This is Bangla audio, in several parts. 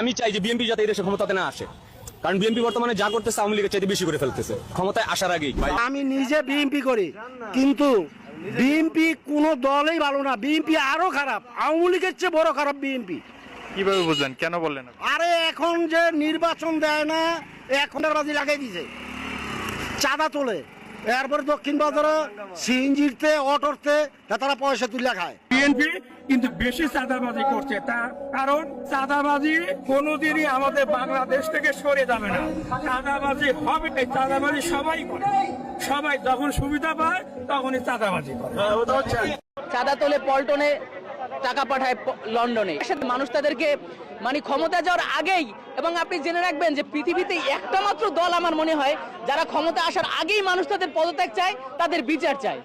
আমি চাই যে বিএনপি যাতে এই দেশে ক্ষমতাতে না আসে। কারণ বিএনপি বর্তমানে যা করতেছে আওয়ামী লীগের চাইতে বেশি করে ফেলতেছে। ক্ষমতায় আসার আগেই আমি নিজে বিএনপি করি কিন্তু বিএনপি কোনো দলই ভালো না। বিএনপি আরও খারাপ আওয়ামী লীগের চেয়ে বড় খারাপ বিএনপি। কীভাবে বুঝলেন? কেন বললেন আরে এখন যে নির্বাচন দেয় না এখন বাজি লাগাই দিছে। চাঁদা তোলে। এরপরে দক্ষিণ বাজারে সিএনজিতে অটোতে তারা পয়সা তুলে খায়। বিএনপি কিন্তু বেশি চাঁদাবাজি করছে। তার কারণ চাঁদাবাজি কোনোদিনই আমাদের বাংলাদেশ থেকে সরে যাবে না। চাঁদাবাজি হবে এই চাঁদাবাজি সবাই করে। সবাই যখন সুবিধা পায় তখনই চাঁদাবাজি করে। চাঁদা তোলে পল্টনে টাকা পাঠায় লন্ডনে। সাথে মানুষ তাদেরকে মানে ক্ষমতা যাওয়ার আগেই, এবং আপনি জেনে রাখবেন যে পৃথিবীতে একটা মাত্র দল আমার মনে হয়, যারা ক্ষমতা আসার আগেই মানুষ তাদের পদত্যাগ চায়, তাদের বিচার চায়।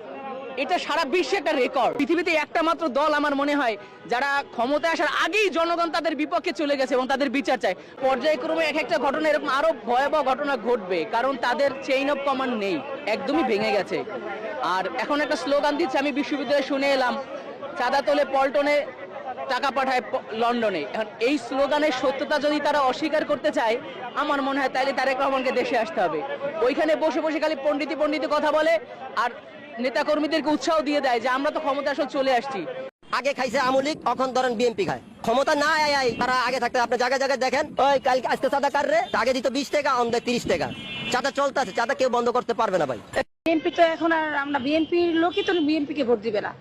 এটা সারা বিশ্বে একটা রেকর্ড পৃথিবীতে একটা মাত্র দল আমার মনে হয়, যারা ক্ষমতা আসার আগেই জনগণ তাদের বিপক্ষে চলে গেছে এবং তাদের বিচার চায়। পর্যায়ক্রমে এক একটা ঘটনা, এরকম আরও ভয়াবহ ঘটনা ঘটবে, কারণ তাদের চেইন অফ কমান্ড নেই, একদমই ভেঙে গেছে। আর এখন একটা স্লোগান দিচ্ছে, আমি বিশ্ববিদ্যালয়ে শুনে এলাম চাঁদা তোলে পল্টনে, টাকা পাঠায় লন্ডনে। এখন এই স্লোগানের সত্যতা যদি তারা অস্বীকার করতে চায়, আমার মনে হয় তাহলে তারেক রহমানকে দেশে আসতে হবে। ওইখানে বসে বসে খালি পণ্ডিতি পণ্ডিতি কথা বলে, আর নেতাকর্মীদেরকে উৎসাহ দিয়ে দেয় যে, আমরা তো ক্ষমতা আসলে চলে আসছি। আগে খাইছে আমলিক এখন ধরেন বিএনপি খায়। ক্ষমতা না আয় তারা আগে থাকতে, আপনি জায়গায় জায়গায় দেখেন, ওই কালকে আজকে চাঁদা কাটরে আগে দিত বিশ টাকা অন দেয় তিরিশ টাকা। চাঁদা চলতে আছে চাঁদা কেউ বন্ধ করতে পারবে না ভাই। বিএনপি তো এখন আর আমরা বিএনপির লোকই তো বিএনপি কে ভোট দিবে না।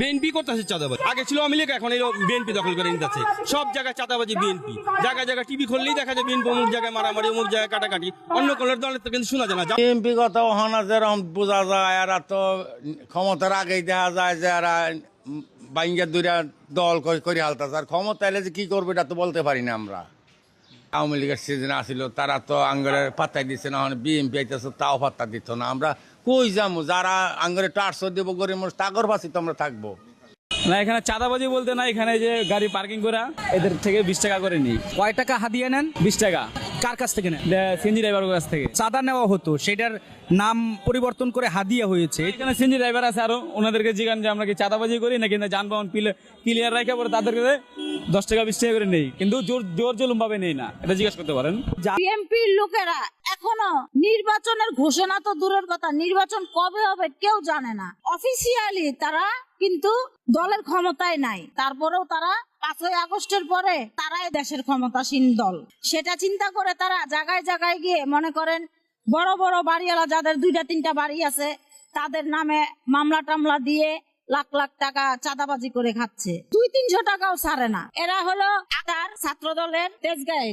বিএনপি করতেছে চাঁদাবাজি? আগে ছিল আওয়ামী লীগ এখন এই বিএনপি দখল করে নিতেছে সব জায়গায় চাঁদাবাজি বিএনপি জায়গায় জায়গায় টিভি খুললেই দেখা যায় বিএনপি অমুক জায়গায় মারামারি অমুক জায়গায় কাটাকাটি। অন্য কোন দলের তো কিন্তু শোনা যায় না। বিএনপি কথা ওখানে যেরকম বোঝা যায় এরা তো ক্ষমতার আগেই দেখা যায় যে এরা বাইঙ্গা দুইটা দল করে করে হালতাছে আর ক্ষমতা এলে যে কি করবে এটা তো বলতে পারি না আমরা। আওয়ামী লীগের সিজন আসিল তারা তো আঙ্গুরের পাত্তায় দিচ্ছে না বিএনপি আইতেছে তাও পাত্তা দিত না। আমরা কই যাব যারা আঙ্গরে টার্সো দেবো গরিব মানুষ তাগর ভাসি তো আমরা থাকব। না এখানে চাঁদাবাজি বলতে না এখানে যে গাড়ি পার্কিং করা এদের থেকে বিশ টাকা করে নিই। কয় টাকা হাতিয়ে নেন? বিশ টাকা। কার কাছ থেকে নেন? সিএনজি ড্রাইভারের কাছ থেকে। চাঁদা নেওয়া হতো সেটার নাম পরিবর্তন করে হাদিয়া হয়েছে। এখানে সিএনজি ড্রাইভার আছে আরও ওনাদেরকে জিগান যে আমরা কি চাঁদাবাজি করি নাকি না যানবাহন ক্লিয়ার রাখা পরে তাদেরকে দশ টাকা বিশ টাকা করে নেই। কিন্তু জোর জোর জুলুম ভাবে নেই না। এটা জিজ্ঞেস করতে পারেন। বিএনপির লোকেরা এখনও নির্বাচনের ঘোষণা তো দূরের কথা নির্বাচন কবে হবে কেউ জানে না। অফিসিয়ালি তারা কিন্তু দলের ক্ষমতায় নাই তারপরেও তারা পাঁচই আগস্টের পরে তারাই দেশের ক্ষমতাসীন দল। সেটা চিন্তা করে তারা জায়গায় জায়গায় গিয়ে মনে করেন, বড় বড় বাড়িওয়ালা যাদের দুইটা তিনটা বাড়ি আছে, তাদের নামে মামলা টামলা দিয়ে লাখ লাখ টাকা চাঁদাবাজি করে খাচ্ছে। দুই তিনশো টাকাও ছাড়ে না। এরা হলো আকার ছাত্র দলের তেজগাঁয়েরই।